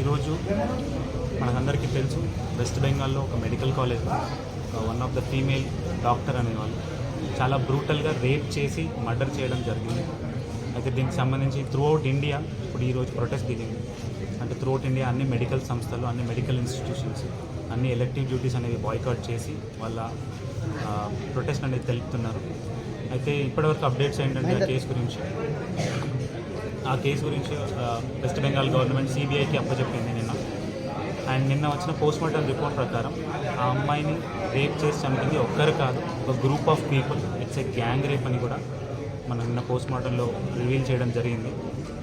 ఈరోజు మనకందరికీ తెలుసు వెస్ట్ బెంగాల్లో ఒక medical college one of the female doctor అనేవాళ్ళు. చాలా బ్రూటల్గా రేప్ చేసి మర్డర్ చేయడం జరిగింది. అయితే దీనికి సంబంధించి త్రూఅవుట్ ఇండియా ఇప్పుడు ఈరోజు ప్రొటెస్ట్ దిగింది. అంటే త్రూఅవుట్ ఇండియా అన్ని మెడికల్ సంస్థలు అన్ని మెడికల్ ఇన్స్టిట్యూషన్స్ అన్ని ఎలక్టివ్ డ్యూటీస్ అనేవి బాయ్కాట్ చేసి వాళ్ళ ప్రొటెస్ట్ అనేది తెలుపుతున్నారు. అయితే ఇప్పటివరకు అప్డేట్స్ ఏంటంటే కేసు గురించి. ఆ కేసు గురించి వెస్ట్ బెంగాల్ గవర్నమెంట్ సిబిఐకి అప్పచెప్పింది నిన్న. అండ్ నిన్న వచ్చిన పోస్ట్ మార్టం రిపోర్ట్ ప్రకారం ఆ అమ్మాయిని రేప్ చేసి చంపింది ఒక్కరు కాదు ఒక group of people it's a gang rape అని కూడా మనం నిన్న పోస్ట్ మార్టంలో రివీల్ చేయడం జరిగింది.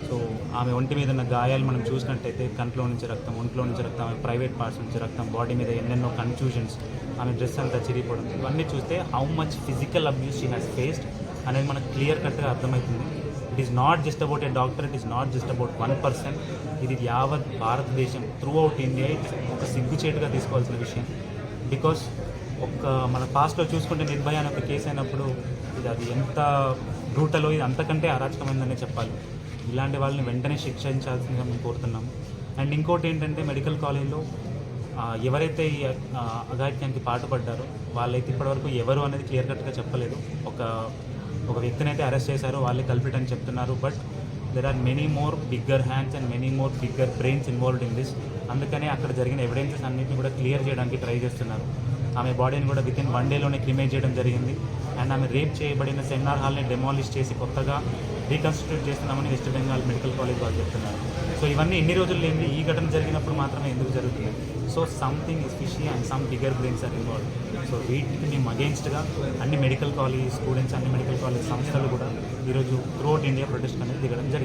సో ఆమె ఒంటి మీద ఉన్న గాయాలు మనం చూసినట్టయితే కంట్లో నుంచి రక్తం ఒంట్లో నుంచి రక్తం ఆమె ప్రైవేట్ పార్ట్స్ నుంచి రక్తం బాడీ మీద ఎన్నెన్నో కన్ఫ్యూజన్స్ ఆమె డ్రెస్ అంతా చిరిగిపోవడం. ఇవన్నీ చూస్తే how much physical abuse she has faced అనేది మనకు క్లియర్ కట్గా అర్థమవుతుంది. It is not just about a doctor it is not just about one person ఇది యావత్ భారతదేశం. త్రూ అవుట్ ఇండియా ఒక సిగ్గుచేటుగా తీసుకోవాల్సిన విషయం. బికాస్ ఒక మన పాస్ట్లో చూసుకుంటే నిర్భయ అనే ఒక కేసు అయినప్పుడు ఇది అది ఎంత బ్రూటలో ఇది అంతకంటే అరాచకమైందనే చెప్పాలి. ఇలాంటి వాళ్ళని వెంటనే శిక్షించాల్సిందిగా మేము కోరుతున్నాము. అండ్ ఇంకోటి ఏంటంటే మెడికల్ కాలేజ్లో ఎవరైతే ఈ ఆ, అఘాయిత్యానికి పాటుపడ్డారో వాళ్ళైతే ఇప్పటివరకు ఎవరు అనేది క్లియర్ కట్గా చెప్పలేదు. ఒక ఒక వ్యక్తిని అయితే అరెస్ట్ చేశారు వాళ్ళే కల్పిట్ అని చెప్తున్నారు but there are many more bigger hands and many more bigger brains involved in this అందుకనే అక్కడ జరిగిన ఎవిడెన్సెస్ అన్నింటినీ కూడా క్లియర్ చేయడానికి ట్రై చేస్తున్నారు. ఆమె బాడీని కూడా విత్ ఇన్ వన్ డేలోనే క్రిమేట్ చేయడం జరిగింది. అండ్ ఆమె రేప్ చేయబడిన సెమినార్ హాల్ని డెమాలిష్ చేసి కొత్తగా రీకన్స్టిట్యూట్ చేస్తున్నామని వెస్ట్ బెంగాల్ మెడికల్ కాలేజ్ వాళ్ళు చెప్తున్నారు. సో ఇవన్నీ ఎన్ని రోజులు లేని ఈ ఘటన జరిగినప్పుడు మాత్రమే ఎందుకు జరుగుతుంది? So something is fishy and some bigger brains are involve so వీటికి మేము అగేన్స్ట్గా అన్ని మెడికల్ కాలేజ్ స్టూడెంట్స్ అన్ని మెడికల్ కాలేజ్ సంస్థలు కూడా ఈరోజు త్రూఅవుట్ ఇండియా ప్రొటెస్ట్ అనేది దిగడం జరిగింది.